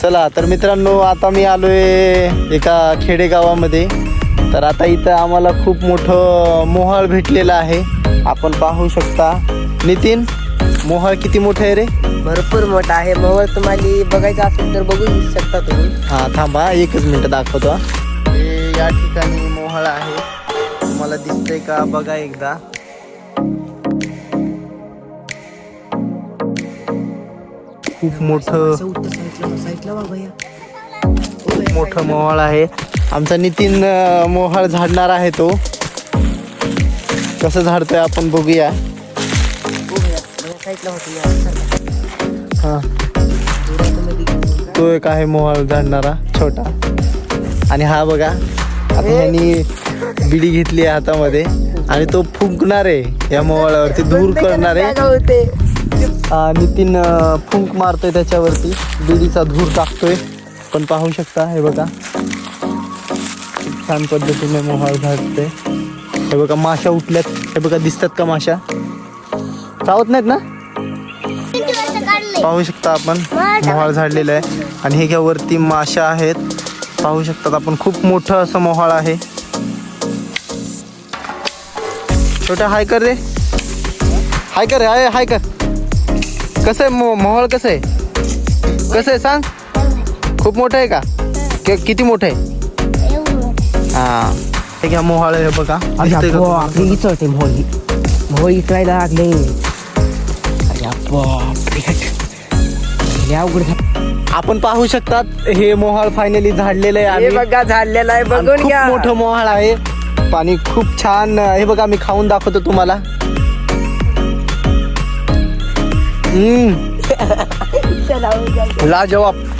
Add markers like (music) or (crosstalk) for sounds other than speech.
चला तर मित्रांनो आता मी आलोय एका खेडेगावामध्ये. तर आता इथं आम्हाला खूप मोठं मोहळ भेटलेलं आहे. आपण पाहू शकता. नितीन मोहळ किती मोठं आहे रे? भरपूर मोठा आहे. मोहळ तुम्हाला बघायचा असेल तर बघू शकता तुम्ही. हा थांबा एकच मिनिट दाखवतो हा. हे या ठिकाणी मोहळ आहे. तुम्हाला दिसतंय का? बघा एकदा. खूप मोठं खूप मोठं मोहळ आहे. आमचा नितीन मोहळ झाडणार आहे तो. कसं झाडतोय आपण बघूया. हा. तो एक आहे मोहळ झाडणारा छोटा. आणि हा बघा आता ह्यांनी बिडी घेतली आहे हातामध्ये. आणि तो फुंकणार आहे या मोहळावरती दूर करणार आहे. नितीन फुंक मारतोय त्याच्यावरती. बिडीचा धूर टाकतोय. पण पाहू शकता हे बघा. छान पद्धतीने मोहाळ झाडते हे बघा माशा उठल्यात. हे बघा दिसतात का माशा? चावत नाहीत ना? पाहू शकता आपण. मोहाळ झाडलेलं आहे. आणि हे घ्या वरती माशा आहेत. पाहू शकतात आपण खूप मोठं असं मोहाळ आहे. छोटा हाय कर रे. हाय कर हाय हाय कर. कसं आहे मो मोहळ कसं आहे? कसं आहे सांग? खूप मोठं आहे का? कि- किती मोठं आहे? हा. हे घ्या मोहाळ हे बघा. दिसतंय का तुम्हाला? आपली इचळते लागले. आपण पाहू शकतात हे मोहाळ फायनली झाडलेलं आहे हे आम्ही बघा झालेला आहे आणि बघून खूप घ्या. मोठं मोहाळ आहे. पाणी खूप छान हे बघा मी खाऊन दाखवतो तुम्हाला. (laughs) Hmm. Wala, jawab.